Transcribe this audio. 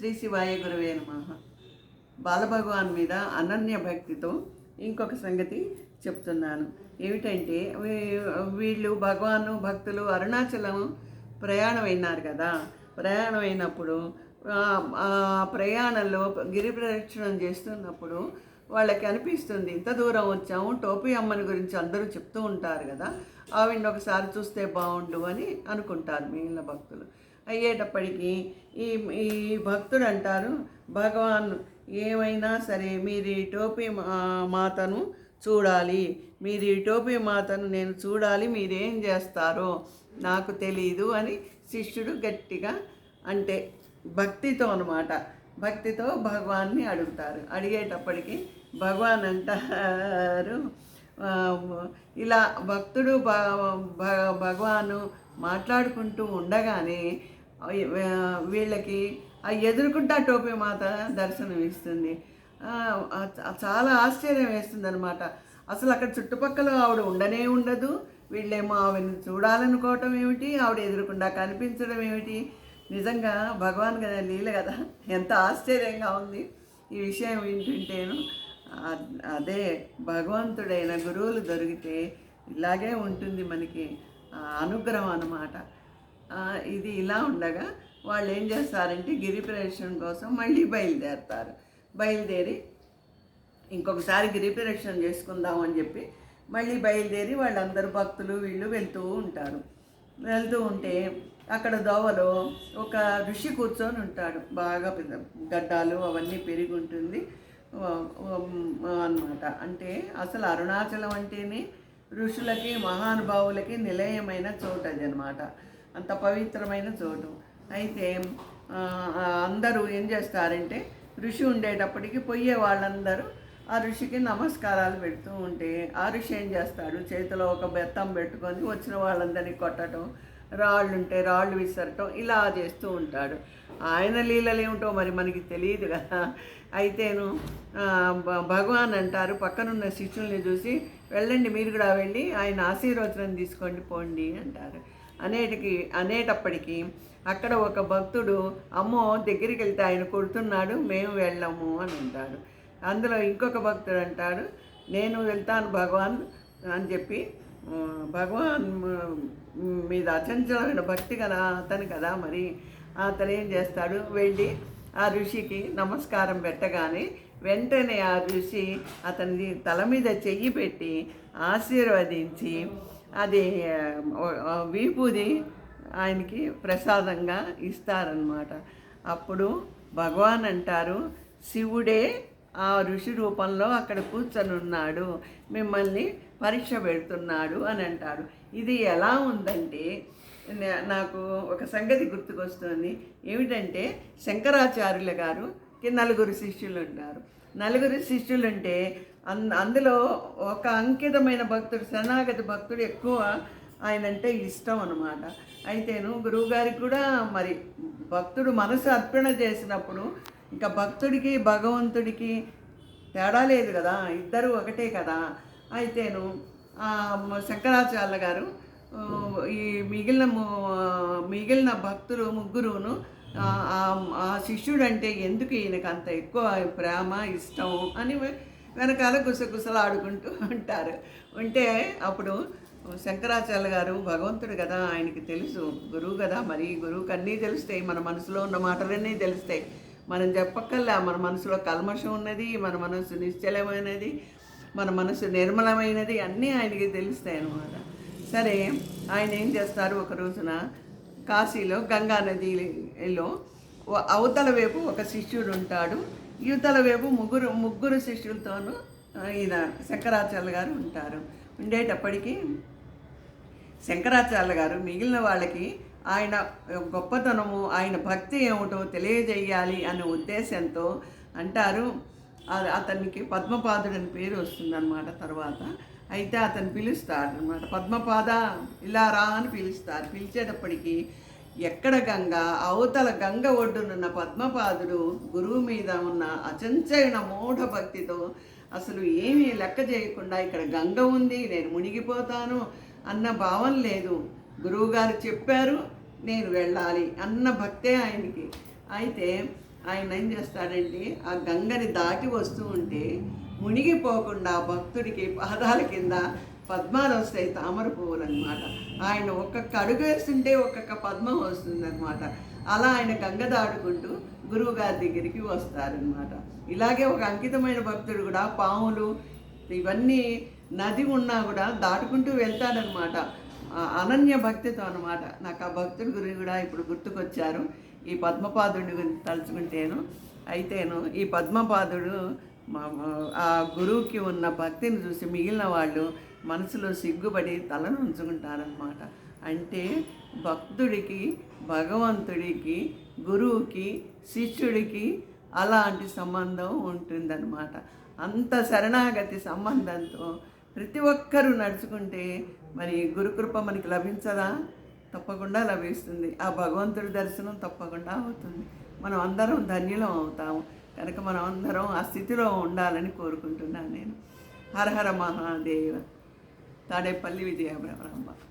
శ్రీ శివాయ గురువే నమ. బాలభగవాన్ మీద అనన్య భక్తితో ఇంకొక సంగతి చెప్తున్నాను. ఏమిటంటే వీళ్ళు భగవాను భక్తులు అరుణాచలం ప్రయాణం అయినారు కదా ప్రయాణం అయినప్పుడు ప్రయాణంలో గిరి ప్రదక్షిణం చేస్తున్నప్పుడు వాళ్ళకి అనిపిస్తుంది ఇంత దూరం వచ్చాము టోపీ అమ్మని గురించి అందరూ చెప్తూ ఉంటారు కదా. ఆవిడ ఒకసారి చూస్తే బాగుండు అని అనుకుంటారు మిగిలిన భక్తులు. అయ్యేటప్పటికీ ఈ ఈ భక్తుడు అంటారు భగవాన్ ఏమైనా సరే మీరు ఈ టోపీ మాతను చూడాలి. మీరు ఈ టోపీ మాతను నేను చూడాలి మీరేం చేస్తారో నాకు తెలీదు అని శిష్యుడు గట్టిగా అంటే భక్తితో అనమాట భక్తితో భగవాన్ని అడుగుతారు. అడిగేటప్పటికి భగవాన్ అంటారు ఇలా భక్తుడు భ భ- భగవాను మాట్లాడుకుంటూ ఉండగానే వీళ్ళకి ఆ ఎదురుకుంటా టోపీ మాత దర్శనం ఇస్తుంది. చాలా ఆశ్చర్యం వేస్తుంది అనమాట అసలు అక్కడ చుట్టుపక్కల ఆవిడ ఉండనే ఉండదు. వీళ్ళేమో ఆవిడని చూడాలనుకోవటం ఏమిటి? ఆవిడ ఎదురుకుండా కనిపించడం ఏమిటి? నిజంగా భగవాన్ కదా లీల కదా. ఎంత ఆశ్చర్యంగా ఉంది. ఈ విషయం వింటుంటేను అదే భగవంతుడైన గురువులు దొరికితే ఇలాగే ఉంటుంది మనకి. అనుగ్రహం అన్నమాట. ఇది ఇలా ఉండగా వాళ్ళు ఏం చేస్తారంటే గిరి ప్రదక్షిణ కోసం మళ్ళీ బయలుదేరతారు. బయలుదేరి ఇంకొకసారి గిరి ప్రదక్షిణ చేసుకుందాం అని చెప్పి మళ్ళీ బయలుదేరి వాళ్ళందరూ భక్తులు వీళ్ళు వెళ్తూ ఉంటారు. వెళ్తూ ఉంటే అక్కడ దోవలో ఒక ఋషి కూర్చొని ఉంటాడు. బాగా పెద్ద గడ్డాలు అవన్నీ పెరిగి ఉంటుంది. అన్నమాట. అంటే అసలు అరుణాచలం అంటేనే ఋషులకి మహానుభావులకి నిలయమైన చోటు అది అనమాట అంత పవిత్రమైన చోటు. అయితే అందరూ ఏం చేస్తారంటే ఋషి ఉండేటప్పటికి పోయే వాళ్ళందరూ ఆ ఋషికి నమస్కారాలు పెడుతూ ఉంటే ఆ ఋషి ఏం చేస్తాడు? చేతిలో ఒక బెత్తం పెట్టుకొని వచ్చిన వాళ్ళందరినీ కొట్టడం రాళ్ళు ఉంటే రాళ్ళు విసరటం ఇలా చేస్తూ ఉంటాడు. ఆయన లీలలు ఏమిటో మరి మనకి తెలియదు కదా. అయితేను భగవాన్ అంటారు పక్కనున్న శిష్యుల్ని చూసి వెళ్ళండి మీరు కూడా వెళ్ళి ఆయన ఆశీర్వచనం తీసుకోండి పోండి అంటారు. అనేటికి అనేటప్పటికీ అక్కడ ఒక భక్తుడు అమ్మో దగ్గరికి వెళ్తే ఆయన కొడుతున్నాడు మేము వెళ్ళము అని అంటాడు. అందులో ఇంకొక భక్తుడు అంటాడు నేను వెళ్తాను భగవాన్ అని చెప్పి భగవాన్ మీద అచంచలమైన భక్తి కదా అతను కదా మరి. అతను ఏం చేస్తాడు వెళ్ళి ఆ ఋషికి నమస్కారం పెట్టగానే వెంటనే ఆ ఋషి అతని తల మీద చెయ్యి పెట్టి ఆశీర్వదించి అది విభూది ఆయనకి ప్రసాదంగా ఇస్తారనమాట అప్పుడు భగవాన్ అంటారు శివుడే ఆ ఋషి రూపంలో అక్కడ కూర్చొని ఉన్నాడు మిమ్మల్ని పరీక్ష పెడుతున్నాడు అని అంటారు. ఇది ఎలా ఉందంటే నాకు ఒక సంగతి గుర్తుకొస్తుంది. ఏమిటంటే శంకరాచార్యుల గారు నలుగురు శిష్యులు ఉన్నారు. నలుగురు శిష్యులు ఉంటే అన్ అందులో ఒక అంకితమైన భక్తుడు శరణాగతి భక్తుడు ఎక్కువ ఆయన అంటే ఇష్టం అనమాట అయితేను గురువుగారికి కూడా మరి భక్తుడు మనసు అర్పణ చేసినప్పుడు ఇంకా భక్తుడికి భగవంతుడికి తేడా లేదు కదా ఇద్దరు ఒకటే కదా. అయితేను శంకరాచార్య గారు ఈ మిగిలిన మిగిలిన భక్తులు ముగ్గురును ఆ, శిష్యుడు అంటే ఎందుకు ఈయనకు అంత ఎక్కువ ప్రేమ ఇష్టం అని వెనకాల గుసగుసలు ఆడుకుంటూ ఉంటారు. ఉంటే అప్పుడు శంకరాచార్య గారు భగవంతుడు కదా ఆయనకి తెలుసు. గురువు కదా మరి. గురువుకి అన్నీ తెలుస్తాయి. మన మనసులో ఉన్న మాటలన్నీ తెలుస్తాయి. మనం చెప్పక్కల్లా మన మనసులో కల్మషం ఉన్నది మన మనసు నిశ్చలమైనది మన మనసు నిర్మలమైనది అన్నీ ఆయనకి తెలుస్తాయి అన్నమాట. సరే ఆయన ఏం చేస్తారు ఒక రోజున కాశీలో గంగా నదిలో అవతల వైపు ఒక శిష్యుడు ఉంటాడు. యువతల వైపు ముగ్గురు ముగ్గురు శిష్యులతోనూ ఈయన శంకరాచార్య గారు ఉంటారు. ఉండేటప్పటికీ శంకరాచార్య గారు మిగిలిన వాళ్ళకి ఆయన గొప్పతనము ఆయన భక్తి ఏమిటో తెలియజేయాలి అనే ఉద్దేశంతో అంటారు. అతనికి పద్మపాదుడు అని పేరు వస్తుందన్నమాట తర్వాత. అయితే అతను పిలుస్తాడు అనమాట పద్మపాద ఇలా రా అని పిలుస్తారు పిలిచేటప్పటికి ఎక్కడ గంగ? అవతల గంగ ఒడ్డునున్న పద్మపాదుడు గురువు మీద ఉన్న అచంచైన మూఢ భక్తితో అసలు ఏమీ లెక్క చేయకుండా ఇక్కడ గంగ ఉంది నేను మునిగిపోతాను అన్న భావం లేదు. గురువుగారు చెప్పారు నేను వెళ్ళాలి అన్న భక్తే ఆయనకి. అయితే ఆయన ఏం చేస్తాడండి ఆ గంగని దాటి వస్తూ ఉంటే మునిగిపోకుండా భక్తుడికి పాదాల కింద పద్మాలు వస్తాయి తామర పువ్వులు అనమాట ఆయన ఒక్కొక్క అడుగు వేస్తుంటే ఒక్కొక్క పద్మం వస్తుందనమాట అలా ఆయన గంగ దాటుకుంటూ గురువుగారి దగ్గరికి వస్తారనమాట ఇలాగే ఒక అంకితమైన భక్తుడు కూడా పాములు ఇవన్నీ నది ఉన్నా కూడా దాటుకుంటూ వెళ్తాడనమాట అనన్య భక్తితో అనమాట నాకు ఆ భక్తుడి గురించి కూడా ఇప్పుడు గుర్తుకొచ్చారు. ఈ పద్మపాదుడి గురించి తలుచుకుంటేను అయితేను ఈ పద్మపాదుడు ఆ గురువుకి ఉన్న భక్తిని చూసి మిగిలిన వాళ్ళు మనసులో సిగ్గుపడి తలను ఉంచుకుంటారనమాట అంటే భక్తుడికి భగవంతుడికి గురువుకి శిష్యుడికి అలాంటి సంబంధం ఉంటుందన్నమాట. అంత శరణాగతి సంబంధంతో ప్రతి ఒక్కరూ నడుచుకుంటే మరి గురుకృప మనకి లభించదా? తప్పకుండా లభిస్తుంది. ఆ భగవంతుడి దర్శనం తప్పకుండా అవుతుంది. మనం అందరం ధన్యులం అవుతాము. కనుక మనం అందరం ఆ స్థితిలో ఉండాలని కోరుకుంటున్నాను నేను. హరహర మహాదేవ. తాడేపల్లి విజయ బ్రహ్మ